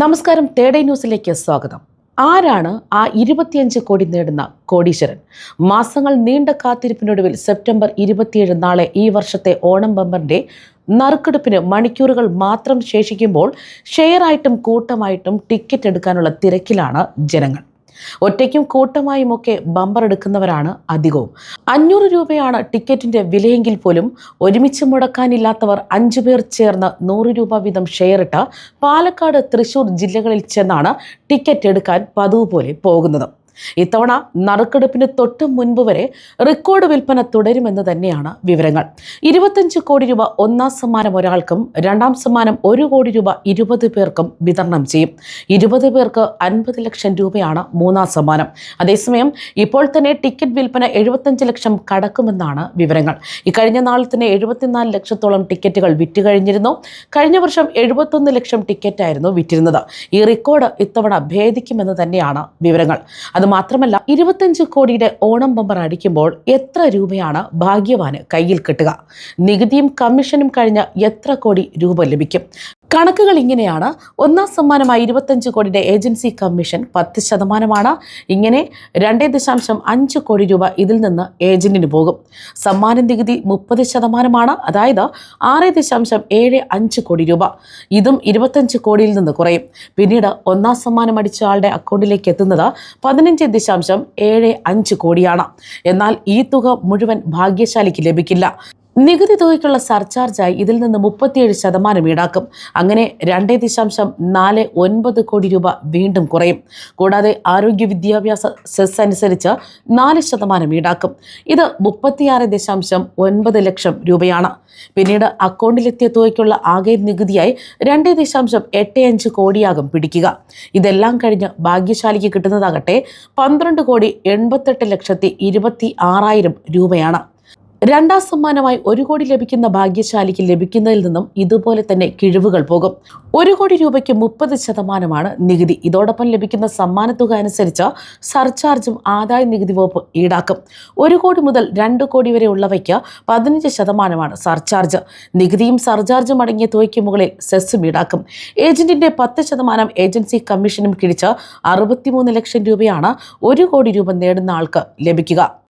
നമസ്കാരം തേടൈ ന്യൂസിലേക്ക് സ്വാഗതം. ആരാണ് ആ ഇരുപത്തിയഞ്ച് കോടി നേടുന്ന കോടീശ്വരൻ? മാസങ്ങൾ നീണ്ട കാത്തിരിപ്പിനൊടുവിൽ സെപ്റ്റംബർ ഇരുപത്തിയേഴ് നാളെ ഈ വർഷത്തെ ഓണം ബമ്പറിന്റെ നറുക്കെടുപ്പിന് മണിക്കൂറുകൾ മാത്രം ശേഷിക്കുമ്പോൾ ഷെയറായിട്ടും കൂട്ടമായിട്ടും ടിക്കറ്റ് എടുക്കാനുള്ള തിരക്കിലാണ് ജനങ്ങൾ. ഒറ്റയ്ക്കും കൂട്ടമായും ഒക്കെ ബമ്പർ എടുക്കുന്നവരാണ് അധികവും. അഞ്ഞൂറ് രൂപയാണ് ടിക്കറ്റിന്റെ വിലയെങ്കിൽ പോലും ഒരുമിച്ച് മുടക്കാനില്ലാത്തവർ അഞ്ചു പേർ ചേർന്ന് നൂറ് രൂപ വീതം ഷെയറിട്ട് പാലക്കാട് തൃശൂർ ജില്ലകളിൽ ചെന്നാണ് ടിക്കറ്റ് എടുക്കാൻ പതിവ് പോലെ പോകുന്നത്. ഇത്തവണ നറുക്കെടുപ്പിന് തൊട്ട് മുൻപ് വരെ റെക്കോർഡ് വിൽപ്പന തുടരുമെന്ന് തന്നെയാണ് വിവരങ്ങൾ. ഇരുപത്തഞ്ച് കോടി രൂപ ഒന്നാം സമ്മാനം ഒരാൾക്കും രണ്ടാം സമ്മാനം ഒരു കോടി രൂപ ഇരുപത് പേർക്കും വിതരണം ചെയ്യും. ഇരുപത് പേർക്ക് അൻപത് ലക്ഷം രൂപയാണ് മൂന്നാം സമ്മാനം. അതേസമയം ഇപ്പോൾ തന്നെ ടിക്കറ്റ് വിൽപ്പന എഴുപത്തഞ്ച് ലക്ഷം കടക്കുമെന്നാണ് വിവരങ്ങൾ. ഇക്കഴിഞ്ഞ നാളിൽ തന്നെ എഴുപത്തിനാല് ലക്ഷത്തോളം ടിക്കറ്റുകൾ വിറ്റ് കഴിഞ്ഞിരുന്നു. കഴിഞ്ഞ വർഷം എഴുപത്തൊന്ന് ലക്ഷം ടിക്കറ്റായിരുന്നു വിറ്റിരുന്നത്. ഈ റെക്കോർഡ് ഇത്തവണ ഭേദിക്കുമെന്ന് തന്നെയാണ് വിവരങ്ങൾ. അത് മാത്രമല്ല ഇരുപത്തഞ്ച് കോടിയുടെ ഓണം ബമ്പർ അടിക്കുമ്പോൾ എത്ര രൂപയാണ് ഭാഗ്യവാന് കയ്യിൽ കിട്ടുക? നികുതിയും കമ്മീഷനും കഴിഞ്ഞ എത്ര കോടി രൂപ ലഭിക്കും? കണക്കുകൾ ഇങ്ങനെയാണ്. ഒന്നാം സമ്മാനമായി ഇരുപത്തഞ്ച് കോടിയുടെ ഏജൻസി കമ്മീഷൻ പത്ത് ശതമാനമാണ്. ഇങ്ങനെ രണ്ടേ ദശാംശം അഞ്ച് കോടി രൂപ ഇതിൽ നിന്ന് ഏജന്റിന് പോകും. സമ്മാന നികുതി മുപ്പത് ശതമാനമാണ്. അതായത് ആറ് ദശാംശം ഏഴ് അഞ്ച് കോടി രൂപ. ഇതും ഇരുപത്തഞ്ച് കോടിയിൽ നിന്ന് കുറയും. പിന്നീട് ഒന്നാം സമ്മാനം അടിച്ച ആളുടെ അക്കൗണ്ടിലേക്ക് എത്തുന്നത് പതിനഞ്ച് ദശാംശം ഏഴ് അഞ്ച് കോടിയാണ്. എന്നാൽ ഈ തുക മുഴുവൻ ഭാഗ്യശാലിക്ക് ലഭിക്കില്ല. നികുതി തുകയ്ക്കുള്ള സർചാർജായി ഇതിൽ നിന്ന് മുപ്പത്തിയേഴ് ശതമാനം ഈടാക്കും. അങ്ങനെ രണ്ടേ ദശാംശം നാല് ഒൻപത് കോടി രൂപ വീണ്ടും കുറയും. കൂടാതെ ആരോഗ്യ വിദ്യാഭ്യാസ സെസ് അനുസരിച്ച് നാല് ശതമാനം ഈടാക്കും. ഇത് മുപ്പത്തിയാറ് ദശാംശം ഒൻപത് ലക്ഷം രൂപയാണ്. പിന്നീട് അക്കൗണ്ടിലെത്തിയ തുകയ്ക്കുള്ള ആകെ നികുതിയായി രണ്ടേ ദശാംശം എട്ട് അഞ്ച് കോടിയാകും പിടിക്കുക. ഇതെല്ലാം കഴിഞ്ഞ് ഭാഗ്യശാലിക്ക് കിട്ടുന്നതാകട്ടെ പന്ത്രണ്ട് കോടി എൺപത്തെട്ട് ലക്ഷത്തി ഇരുപത്തി ആറായിരം രൂപയാണ്. രണ്ടാം സമ്മാനമായി ഒരു കോടി ലഭിക്കുന്ന ഭാഗ്യശാലിക്ക് ലഭിക്കുന്നതിൽ നിന്നും ഇതുപോലെ തന്നെ കിഴിവുകൾ പോകും. ഒരു കോടി രൂപയ്ക്ക് മുപ്പത് ശതമാനമാണ് നികുതി. ഇതോടൊപ്പം ലഭിക്കുന്ന സമ്മാനത്തുക തുക അനുസരിച്ച് സർചാർജും ആദായ നികുതി വകുപ്പ് ഈടാക്കും. ഒരു കോടി മുതൽ രണ്ട് കോടി വരെ ഉള്ളവയ്ക്ക് പതിനഞ്ച് ശതമാനമാണ് സർചാർജ്. നികുതിയും സർചാർജും അടങ്ങിയ തുകയ്ക്ക് മുകളിൽ സെസ്സും ഈടാക്കും. ഏജന്റിന്റെ പത്ത് ശതമാനം ഏജൻസി കമ്മീഷനും കിഴിച്ച് അറുപത്തിമൂന്ന് ലക്ഷം രൂപയാണ് ഒരു കോടി രൂപ നേടുന്ന ആൾക്ക് ലഭിക്കുക.